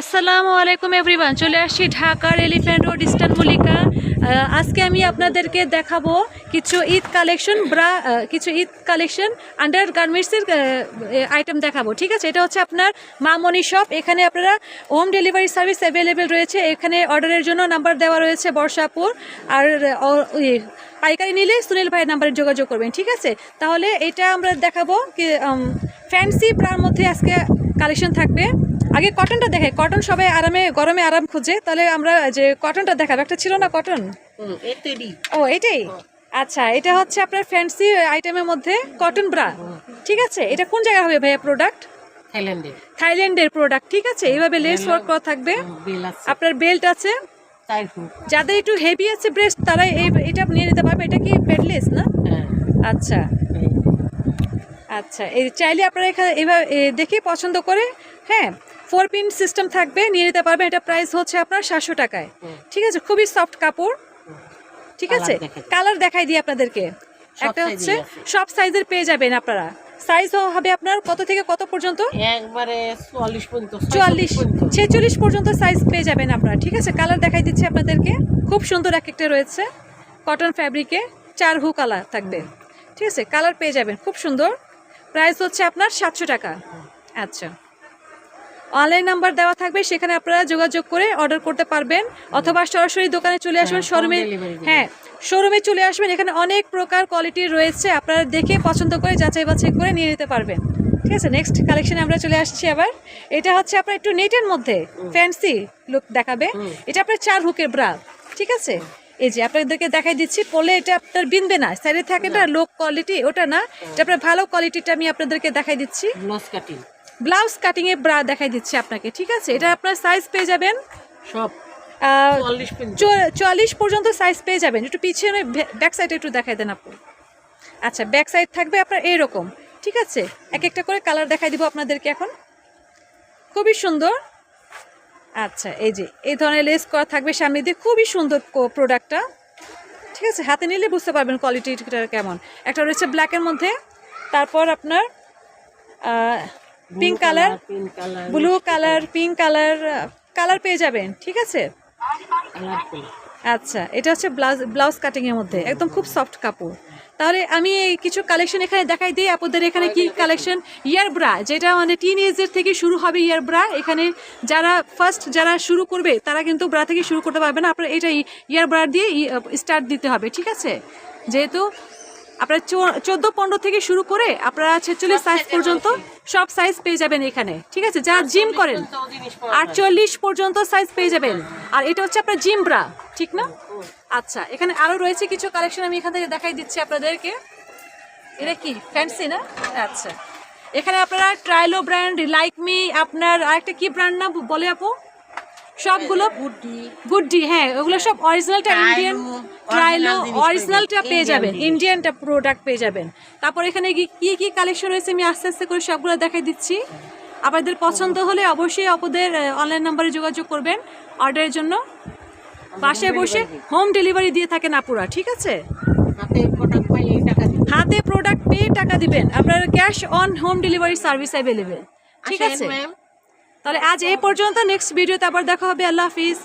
আসসালামু আলাইকুম এভরিওয়ান চলে আসছি ঢাকার এলিফ্যান্ট রোড ইস্টার্ন মল্লিকা আহ, আজকে আমি আপনাদেরকে দেখাবো কিছু ঈদ কালেকশন ব্রা কিছু ঈদ কালেকশন আন্ডার গার্মেন্টসের আইটেম দেখাবো ঠিক আছে? এটা হচ্ছে আপনার মামনি শপ এখানে আপনারা হোম ডেলিভারি সার্ভিস অ্যাভেলেবেল রয়েছে। এখানে অর্ডারের জন্য নাম্বার দেওয়া রয়েছে বর্ষাপুর। আর ইয়ে, পাইকারি নিলে সুনীল ভাইয়ের নাম্বারে যোগাযোগ করবেন ঠিক আছে? তাহলে এটা আমরা দেখাবো ফ্যান্সি ব্রার মধ্যে আজকে কালেকশন থাকবে। আগে কটনটা দেখাই কটন সবাই আরামে গরমে আরাম খুঁজে তাহলে আমরা যে কটনটা দেখাবো একটা ছিল না কটন ও এটাই? আচ্ছা এটা হচ্ছে আপনার ফ্যান্সি আইটেমের মধ্যে কটন ব্রা ঠিক আছে? এটা কোন জায়গায় হবে ভাইয়া প্রোডাক্ট থাইল্যান্ডে থাইল্যান্ডের প্রোডাক্ট ঠিক আছে? এইভাবে লেস ওয়ার্ক করা থাকবে। আপনার বেল্ট আছে। যাদের একটু হেভি আছে ব্রেস্ট তারা এই এটা নিয়ে নিতে পারবে। এটা কি বেডলেস না? হ্যাঁ। আচ্ছা। আচ্ছা এই চাইলে আপনারা এখানে এভাবে দেখে পছন্দ করে হ্যাঁ? ফোর পিন সিস্টেম থাকবে নিয়ে নিতে পারবেন। এটা প্রাইস হচ্ছে আপনার সাতশো টাকায়। ঠিক আছে? খুবই সফট কাপড়। ঠিক আছে। কালার দেখাই দিই আপনাদেরকে। একটা হচ্ছে সব সাইজের পেয়ে যাবেন আপনারা। সাইজ হবে আপনার কত থেকে কত পর্যন্ত? একবারে চুয়াল্লিশ পর্যন্ত চুয়াল্লিশ পর্যন্ত। ছেচল্লিশ পর্যন্ত সাইজ পেয়ে যাবেন আপনারা। ঠিক আছে? কালার দেখাই দিচ্ছি আপনাদেরকে। খুব সুন্দর এক একটা রয়েছে। কটন ফ্যাব্রিকে চার হু কালার থাকবে। ঠিক আছে? কালার পেয়ে যাবেন। খুব সুন্দর। প্রাইস হচ্ছে আপনার সাতশো টাকা। আচ্ছা। অনলাইন নাম্বার দেওয়া থাকবে সেখানে আপনারা যোগাযোগ করে অর্ডার করতে পারবেন। অথবা সরাসরি দোকানে চলে আসবেন হ্যাঁ, শোরুমে delivery দিবেন। হ্যাঁ শোরুমে চলে আসবেন এখানে অনেক প্রকার কোয়ালিটির রয়েছে। আপনারা দেখে পছন্দ করে যাচাই বাছাই করে নিয়ে নিতে পারবেন। ঠিক আছে নেক্সট কালেকশনে আমরা চলে আসছি আবার। এটা হচ্ছে আপনার একটু নেটের মধ্যে ফ্যান্সি লুক দেখাবে। এটা আপনার চার হুকের ব্রা ঠিক আছে? এই যে আপনাদেরকে দেখাই দিচ্ছি পলে এটা আপনার বিনবে না সাইডে থাকে না লো কোয়ালিটি ওটা না। এটা আপনার ভালো কোয়ালিটিটা আমি আপনাদেরকে দেখাই দিচ্ছি। ব্লাউজ কাটিং ব্লাউজ এ ব্রা দেখাই দিচ্ছি আপনাকে ঠিক আছে? এটা আপনার সাইজ পেয়ে যাবেন। সব চুয়াল্লিশ পর্যন্ত সাইজ পেয়ে যাবেন। একটু পিছিয়ে ব্যাক সাইডে একটু দেখাই দেন আপু আচ্ছা ব্যাক সাইড থাকবে আপনার এইরকম ঠিক আছে? এক একটা করে কালার দেখাই দিব আপনাদেরকে এখন। খুবই সুন্দর। আচ্ছা এই যে এই ধরনের লেস করা থাকবে সামনে দিয়ে। খুবই সুন্দর প্রোডাক্টটা ঠিক আছে? হাতে নিলে বুঝতে পারবেন কোয়ালিটিটা কেমন। একটা রয়েছে ব্ল্যাকের মধ্যে। তারপর আপনার pink colour blue colour pink colour colour পেয়ে যাবেন ঠিক আছে? আচ্ছা এটা হচ্ছে ব্লাউজ ব্লাউজ কাটিং এর মধ্যে একদম খুব সফট কাপড়। তাহলে আমি এই কিছু কালেকশন এখানে দেখাই দিই আপনাদের এখানে কি কালেকশন ইয়ার ব্রা যেটা মানে টিন এজের থেকে শুরু হবে ইয়ার ব্রা এখানে যারা ফার্স্ট যারা শুরু করবে তারা কিন্তু ব্রা থেকে শুরু করতে পারবে না আপনার এটা ইয়ার ব্রা দিয়ে স্টার্ট দিতে হবে ঠিক আছে? যেহেতু আপনার চোদ্দ পনেরো থেকে শুরু করে আপনারা ছেচল্লিশ সাইজ পর্যন্ত সব সাইজ পেয়ে যাবেন এখানে ঠিক আছে? যারা জিম করেন। আটচল্লিশ পর্যন্ত সাইজ পেয়ে যাবেন। আর এটা হচ্ছে আপনার জিম ব্রা ঠিক না? আচ্ছা এখানে আরও রয়েছে কিছু কালেকশন আমি এখান থেকে দেখাই দিচ্ছি আপনাদেরকে। এটা কি ফ্যান্সি না? আচ্ছা। এখানে আপনারা ট্রাইলো ব্র্যান্ড লাইক মি আপনার আরেকটা কি ব্র্যান্ড না বলে আপু? সবগুলো গুড্ডি। হ্যাঁ ওগুলো সব অরিজিনালটা ইন্ডিয়ান ট্রাইলো অরিজিনালটা পেয়ে যাবেন ইন্ডিয়ানটা প্রোডাক্ট পেয়ে যাবেন। তারপর এখানে কি- কি কি কালেকশন রয়েছে আমি আস্তে আস্তে করে সবগুলো দেখাই দিচ্ছি। আপনাদের পছন্দ হলে অবশ্যই আপনাদের অনলাইন নাম্বারে যোগাযোগ করবেন অর্ডারের জন্য। বাসায় বসে হোম ডেলিভারি দিয়ে থাকেন আপুরা ঠিক আছে? হাতে প্রোডাক্ট পেয়ে টাকা দিবেন। আপনার cash on home delivery service available ঠিক আছে? তাহলে আজ এই পর্যন্ত নেক্সট ভিডিওতে আবার দেখা হবে আল্লাহ হাফিজ।